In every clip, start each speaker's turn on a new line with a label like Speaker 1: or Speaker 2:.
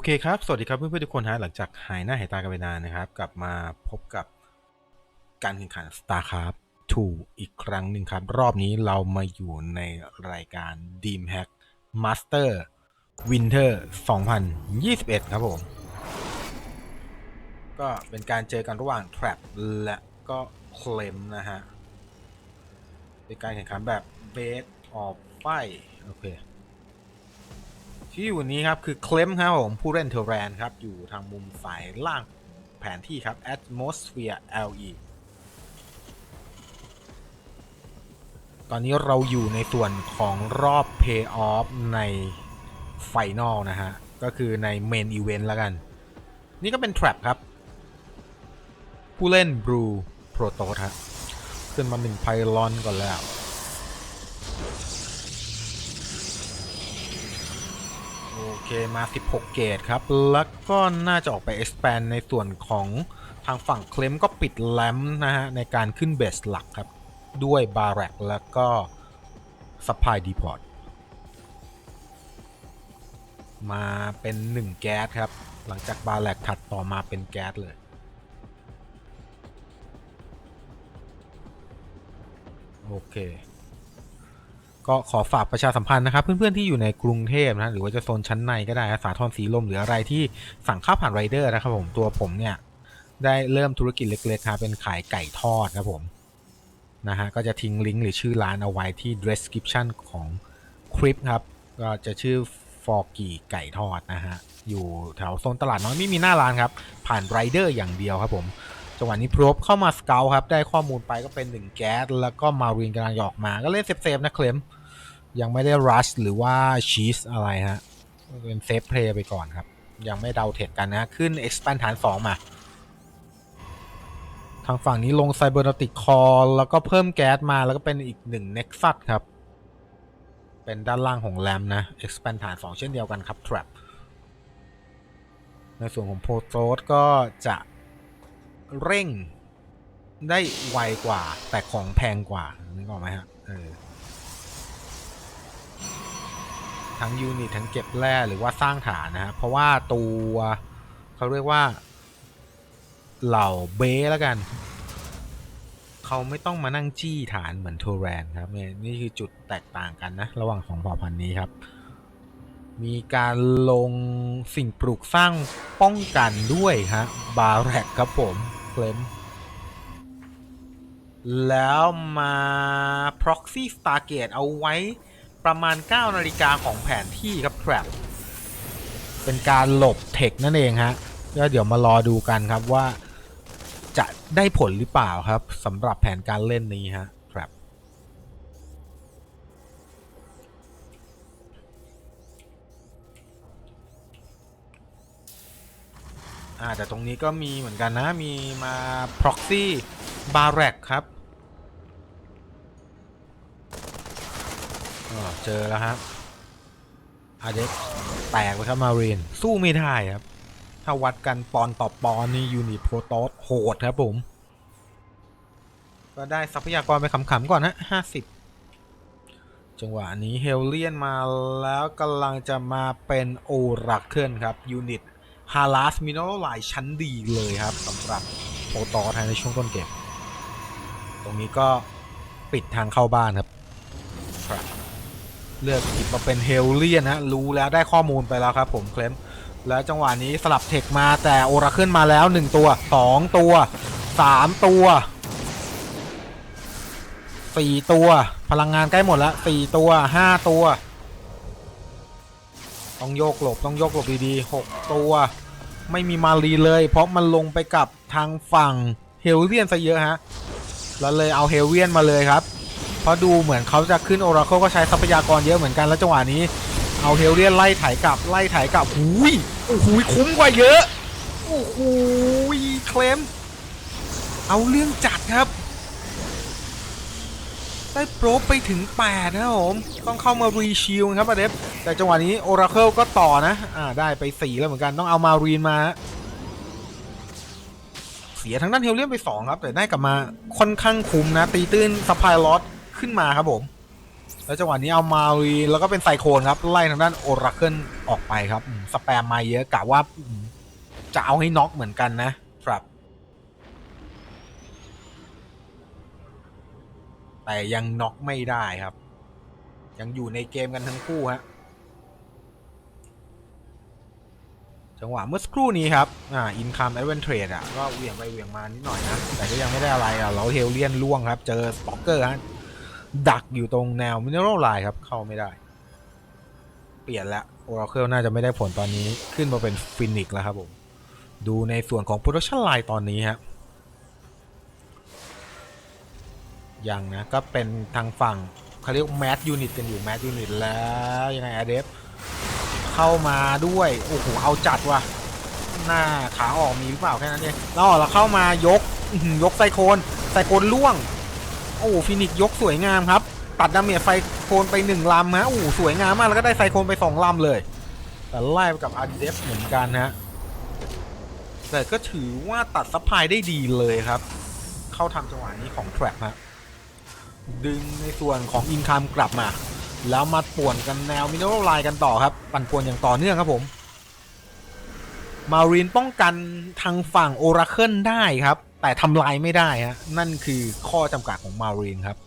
Speaker 1: อเคครับ สวัสดีครับเพื่อนๆทุกคนฮะหลังจากหายหน้าหายตากันไปนานนะครับ กลับมาพบกับการแข่งขัน StarCraft 2 อีกครั้งหนึ่งครับ รอบนี้เรามาอยู่ในรายการ DreamHack Master Winter 2021 ครับผม ก็เป็นการเจอกันระหว่าง Trap และก็ Claim นะฮะ เป็นการแข่งขันแบบ Base of Fight โอเค ที่อยู่นี้ครับคือเคลมครับผมผู้เล่นเทอร์แรนครับ อยู่ทางมุมสายล่างแผนที่ครับ Atmosphere LE ตอนนี้เราอยู่ในส่วนของรอบ Pay Off ในไฟนอลนะฮะ ก็คือในเมนอีเวนต์แล้วกัน นี่ก็เป็น Trap ครับ ผู้เล่น Blue Proto ฮะขึ้นมาหนึ่งไพลอนก่อนแล้ว โอ เคมา 16 เกตครับ แล้วก็น่าจะออกไป expand ในส่วนของทางฝั่งเคลมก็ปิดแลมนะฮะ ในการขึ้นเบสหลักครับ ด้วยบาร์ a กแล้วก็ Supply Depot มาเป็น 1 แก๊สครับ หลังจากบาร์ a กถัดต่อมาเป็นแก๊สเลยโอเค ก็ขอฝากประชาสัมพันธ์นะครับ เพื่อนๆที่อยู่ในกรุงเทพนะหรือว่าจะโซนชั้นในก็ได้สาทรสีลมหรืออะไรที่สั่งข้าวผ่านไรเดอร์นะครับผมตัวผมเนี่ยได้เริ่มธุรกิจเล็กๆครับเป็นขายไก่ทอดครับผมนะฮะก็จะทิ้งลิงก์หรือชื่อร้านเอาไว้ที่ description ของคลิปครับก็จะชื่อฟอร์กีไก่ทอดนะฮะอยู่แถวโซนตลาดน้อยไม่มีหน้าร้านครับ ผ่านไรเดอร์อย่างเดียวครับผมจังหวะนี้พรบเข้ามาสเกลครับ ได้ข้อมูลไปก็เป็น 1 แก๊ส แล้วก็มารีนกำลังหยออกมาก็เล่นเซฟๆนะเคลม ยังไม่ได้รัชหรือว่าชีสอะไรฮะเป็นเซฟเพลย์ไปก่อนครับ ยังไม่เดาเทรดกันนะขึ้น expand ฐาน 2 มา ทางฝั่งนี้ลงไซเบอร์นติกคอลแล้วก็เพิ่มแก๊สมาแล้วก็เป็นอีกหนึ่ง Nexus ครับ เป็นด้านล่างของแรมนะ expand ฐาน 2 เช่นเดียวกันครับ trap ในส่วนของโพโตสก็จะเร่งได้ไวกว่าแต่ของแพงกว่านึกออกไหมฮะเออ ทั้งยูนิตทั้งเก็บแร่หรือว่าสร้างฐานนะฮะเพราะว่าตัวเขาเรียกว่า เหล่าเบสแล้วกัน เขาไม่ต้องมานั่งจี้ฐานเหมือนโทแรนครับเนี่ยนี่คือจุดแตกต่างกันนะ ระหว่างสองเผ่าพันธุ์นี้ครับ มีการลงสิ่งปลูกสร้างป้องกันด้วยฮะบาแรกครับผมเคลมแล้วมา proxy stargate เอาไว้ ประมาณ 9 นาฬิกาของแผนที่ครับ trap เป็นการหลบเทคนั่นเองฮะก็เดี๋ยวมารอดูกันครับว่าจะได้ผลหรือเปล่าครับสำหรับแผนการเล่นนี้ฮะ trap อ่าแต่ตรงนี้ก็มีเหมือนกันนะมีมา proxy b a r a c ครับ อ่า เจอแล้วครับอาเด็กแตกไปครับมารีน สู้ไม่ได้ครับ ถ้าวัดกันปอนต่อปอนนี่ยูนิตโปรโตสโหดครับผม ก็ได้ทรัพยากรไปขำๆก่อนนะห้าสิบจังหวะนี้เฮลเลียนมาแล้วกำลังจะมาเป็นโอรักเคิลครับ ยูนิตฮาราสมิโนไลายชั้นดีเลยครับสำหรับโปรโตสในช่วงต้นเกมตรงนี้ก็ปิดทางเข้าบ้านครับครับ เลือกหยิบมาเป็นเฮลเลียนนะรู้แล้วได้ข้อมูลไปแล้วครับผมเคลมแล้วจังหวะนี้สลับเทคมาแต่โอราเคิลมาแล้ว 1 ตัว 2 ตัว 3 ตัว 4 ตัว พลังงานใกล้หมดแล้ว4ตัว 5 ตัว ต้องโยกหลบต้องโยกหลบดีๆ6ตัว ไม่มีมารีเลย เพราะมันลงไปกับทางฝั่งเฮลเลียนซะเยอะฮะแล้วเลยเอาเฮลเวียนมาเลยครับ เพราะดูเหมือนเขาจะขึ้นโอราเคิลก็ใช้ทรัพยากรเยอะเหมือนกันแล้วจังหวะนี้ เอาเฮลเลียนไล่ไถกลับไล่ไถกลับหูยโอ้โหคุ้มกว่าเยอะโอ้โหเคลมเอาเรื่องจัดครับ ได้โปรไปถึง8นะครับผมต้องเข้ามารีชิลครับอเดฟแต่จังหวะนี้โอราเคิลก็ต่อนะอ่าได้ไป 4 แล้วเหมือนกันต้องเอามารีนมาเสียทางด้านเฮลเลียนไป 2 ครับ แต่ได้กลับมาค่อนข้างคุ้มนะ ตีตื้นสปายลอต ขึ้นมาครับผม แล้วจังหวะนี้เอามารีแล้วก็เป็นไซโคนครับ ไล่ทางด้านโอราเคิลออกไปครับสแปมมาเยอะกะว่าจะเอาให้น็อกเหมือนกันนะครับ แต่ยังน็อกไม่ได้ครับ ยังอยู่ในเกมกันทั้งคู่ฮะจังหวะเมื่อสักครู่นี้ครับ อ่า อินคัมแอดเวนเทรดอะ ก็เหวี่ยงไปเหวี่ยงมานิดหน่อยนะ แต่ก็ยังไม่ได้อะไรอะ เราเฮลเลียนล่วงครับ เจอสปอกเกอร์ฮะ ดักอยู่ตรงแนวมินเนอรัลไลน์ครับ เข้าไม่ได้ เปลี่ยนแล้วโอราเคิลน่าจะไม่ได้ผลตอนนี้ขึ้นมาเป็นฟินิกแล้วครับผม ดูในส่วนของโปรดักชันไลน์ตอนนี้ฮะยังนะ ก็เป็นทางฝั่งเขาเรียกแมสยูนิตกันอยู่แมสยูนิตแล้วยังไงอเดฟเข้ามาด้วย โอ้โห เอาจัดว่ะ หน้าขาออกมีหรือเปล่าแค่นั้นเองแล้วออกแล้วเข้ามายกยกไซโคนไซโคนล่วง โอ้ฟินิกยกสวยงามครับ ตัดดาเมจไซโคนไปหนึ่งลำฮะโอ้สวยงามมากแล้วก็ได้ไซโคนไปสองลำเลย แต่ไล่ไปกับอาร์เดฟเหมือนกันฮะแต่ก็ถือว่าตัดซัพพลายได้ดีเลยครับ เข้าทำจังหวะนี้ของแทร็กฮะดึงในส่วนของอินคัมกลับมา แล้วมาป่วนกันแนวมินเนอรัลไลน์กันต่อครับ ปั่นป่วนอย่างต่อเนื่องครับผม มารีนป้องกันทางฝั่งโอราเคิลได้ครับ แต่ทำลายไม่ได้ฮะนั่นคือข้อจำกัดของมารีนครับ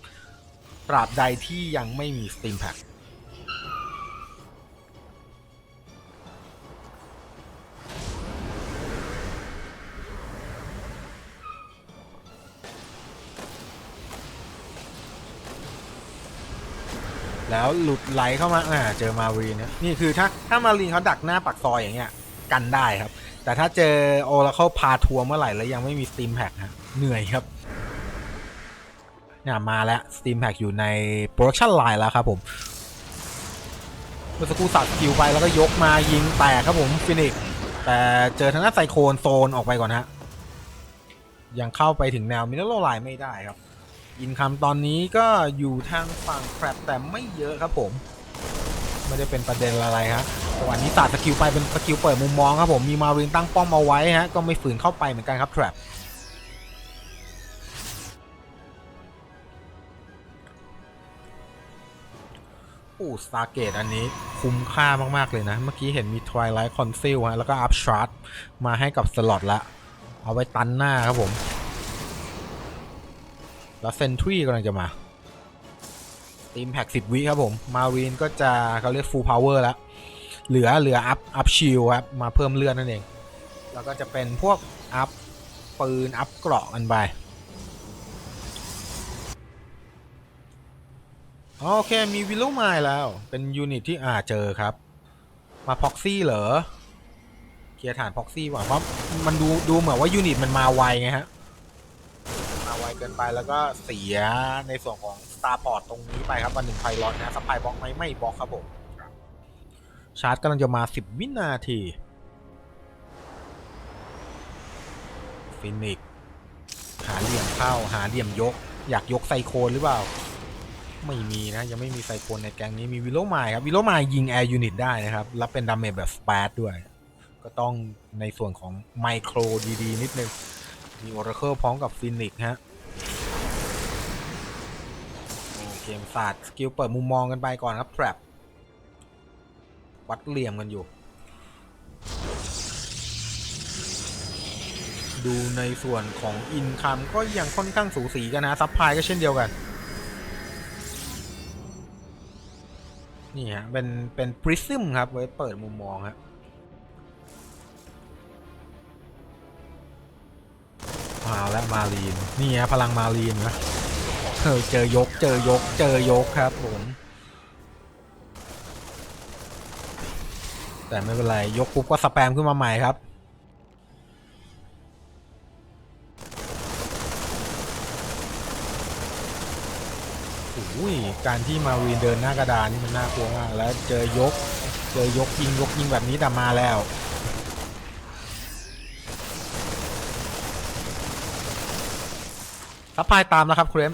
Speaker 1: ตราบใดที่ยังไม่มีสต e มแพ็คแล้วหลุดไหลเข้ามาอ่าเจอมารีนเนี่ยนี่คือถ้าถ้ามารีนเขาดักหน้าปักซอยอย่างเงี้ยกันได้ครับ แต่ถ้าเจอโอราเคิลพาทัวร์เมื่อไหร่แล้วยังไม่มีสต e มแพ็คฮะเหนื่อยครับเนี่ยมาแล้ว Steam Pack อยู่ใน Production Line แล้วครับผมเมื่อสักครู่สัตว์คิวไปแล้วก็ยกมายิงแตกครับผมฟินิกแต่เจอทางด้านไซโคนโซนออกไปก่อนฮะ ยังเข้าไปถึงแนวมินเนอรัลไลน์ไม่ได้ครับ อินคัมตอนนี้ก็อยู่ทางฝั่งแครบแต่ไม่เยอะครับผม ไม่ได้เป็นประเด็นอะไรครับ จังหวะนี้ตัดสกิลไปเป็นสกิลเปิดมุมมองครับผมมีมารินตั้งป้อมเอาไว้ฮะก็ไม่ฝืนเข้าไปเหมือนกันครับแทรปโอ้สตาร์เกตอันนี้คุ้มค่ามาก ๆ เลยนะ เมื่อกี้เห็นมี Twilight Conceal ฮะ แล้วก็ Up Shard มาให้กับสล็อตละ เอาไว้ตันหน้าครับผม แล้ว Sentry กำลังจะมา Team Pack 10วิครับผม มาวินก็จะเขาเรียก Full Power แล้ว เหลือเหลือ Up Up Shield ครับมาเพิ่มเลือดนั่นเอง แล้วก็จะเป็นพวก Up ปืน Up เกราะกันไปโอเคมีวิลโลไมล์แล้ว เป็นยูนิตที่อ่าเจอครับ มาพ็อกซี่เหรอเคลียร์ฐานพ็อกซี่ว่ะเพราะมันดูดูเหมือนว่ายูนิตมันมาไวไงฮะมาไวเกินไปแล้วก็เสียในส่วนของสตาร์พอร์ตตรงนี้ไปครับวันหนึ่งไพลอตนะสปายบล็อกไหมไม่บล็อกครับผม ชาร์จกำลังจะมา 10 วินาที ฟินิกซ์หาเหลี่ยมเข้า หาเหลี่ยมยก อยากยกไซโคนหรือเปล่า ไม่มีนะ ยังไม่มีไซโคนในแกงนี้ มีวิโลไมล์ครับ วิโลไมล์ยิงแอร์ยูนิตได้นะครับแล้วเป็นดาเมจแบบสเปซด้วย ก็ต้องในส่วนของไมโครดีๆ นิดนึง มีโอราเคิลพร้อมกับฟินิกซ์ฮะโอเกมศาสตร์สกิลเปิดมุมมองกันไปก่อนครับ trap วัดเหลี่ยมกันอยู่ ดูในส่วนของอินคัมก็ยังค่อนข้างสูสีกันนะซัพพลายก็เช่นเดียวกัน นี่ฮะ เป็น เป็นปริซึมครับ ไว้เปิดมุมมองฮะมาแล้วมารีน นี่ฮะพลังมารีนนะเจอยกเจอยกเจอยกครับผม แต่ไม่เป็นไร ยกปุ๊บก็สแปมขึ้นมาใหม่ครับโอ้ย การที่มารีนเดินหน้ากระดานนี่มันน่ากลัวมาก แล้วเจอยก เจอยกยิงยกยิงแบบนี้แต่มาแล้วซัพพลายตามแล้วครับเครม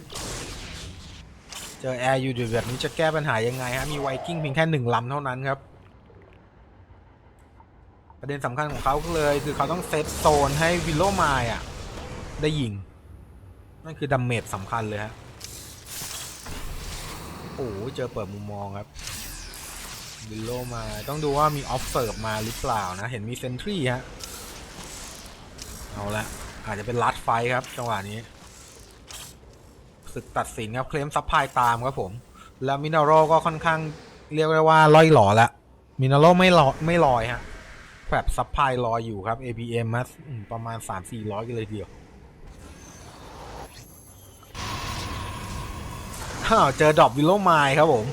Speaker 1: เจอแอร์อยูดแบบนี้จะแก้ปัญหายังไงฮะ มีไวกิ้งเพียงแค่หนึ่งลำเท่านั้นครับ ประเด็นสำคัญของเขาเลยคือเขาต้องเซตโซนให้วิลโลมายอะ ได้ยิง นั่นคือดัมเมจสำคัญเลยฮะ โอ้เจอเปิดมุมมองครับวิลโลมาต้องดูว่ามีออฟเซิร์ฟมาหรือเปล่านะ เห็นมีเซนทรีฮะ เอาละอาจจะเป็นลัดไฟครับจังหวะนี้ศึกตัดสินครับ เคลมซับพลายตามครับผม แล้วมินาโรก็ค่อนข้างเรียกได้ว่าล่อยหล่อละมินาโรไม่ลอยไม่ลอยฮะ แบบซับพลายลอยอยู่ครับ APM มาประมาณ 3-400 กันเลยเดียวอ้าวเจอดรอปวิลโลไมล์ครับผม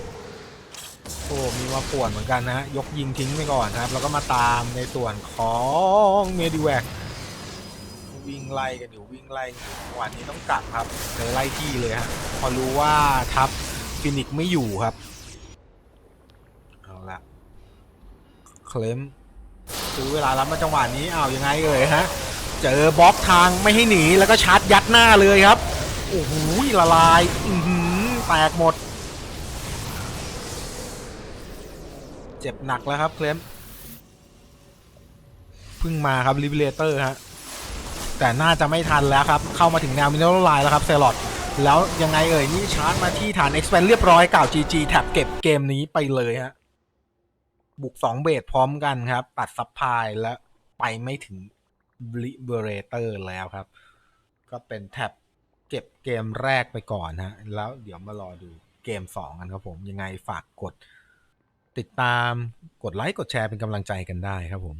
Speaker 1: โอ้มีมาป่วนเหมือนกันนะยกยิงทิ้งไปก่อนครับ แล้วก็มาตามในส่วนของเมดิแวกวิ่งไล่กันอยู่วิ่งไล่กันอยู่จังหวะนี้ต้องกลับครับเจอไล่ที่เลยฮะพอรู้ว่าทัพฟินิกไม่อยู่ครับ เอาละเคลม ซื้อเวลารับมาจังหวะนี้อ้าวยังไงเอ่ยฮะ เจอบล็อกทางไม่ให้หนีแล้วก็ชาร์จยัดหน้าเลยครับ โอ้โหละลายอือหือแตกหมด เจ็บหนักแล้วครับเคลมเพิ่งมาครับลิเบเลเตอร์ฮะ แต่น่าจะไม่ทันแล้วครับ เข้ามาถึงแนวมินเนอร์ไลน์แล้วครับเซลอดแล้วยังไงเอ่ยนี่ชาร์จมาที่ฐาน expand เรียบร้อยกล่าว GG แท็บเก็บเกมนี้ไปเลยฮะ บุกสองเบสพร้อมกันครับ ตัดซับพลายและไปไม่ถึงลิเบเรเตอร์แล้วครับ ก็เป็นแท็บเก็บเกมแรกไปก่อนฮะ แล้วเดี๋ยวมารอดูเกม2กันครับผมยังไงฝากกดติดตามกดไลค์กดแชร์เป็นกำลังใจกันได้ครับผม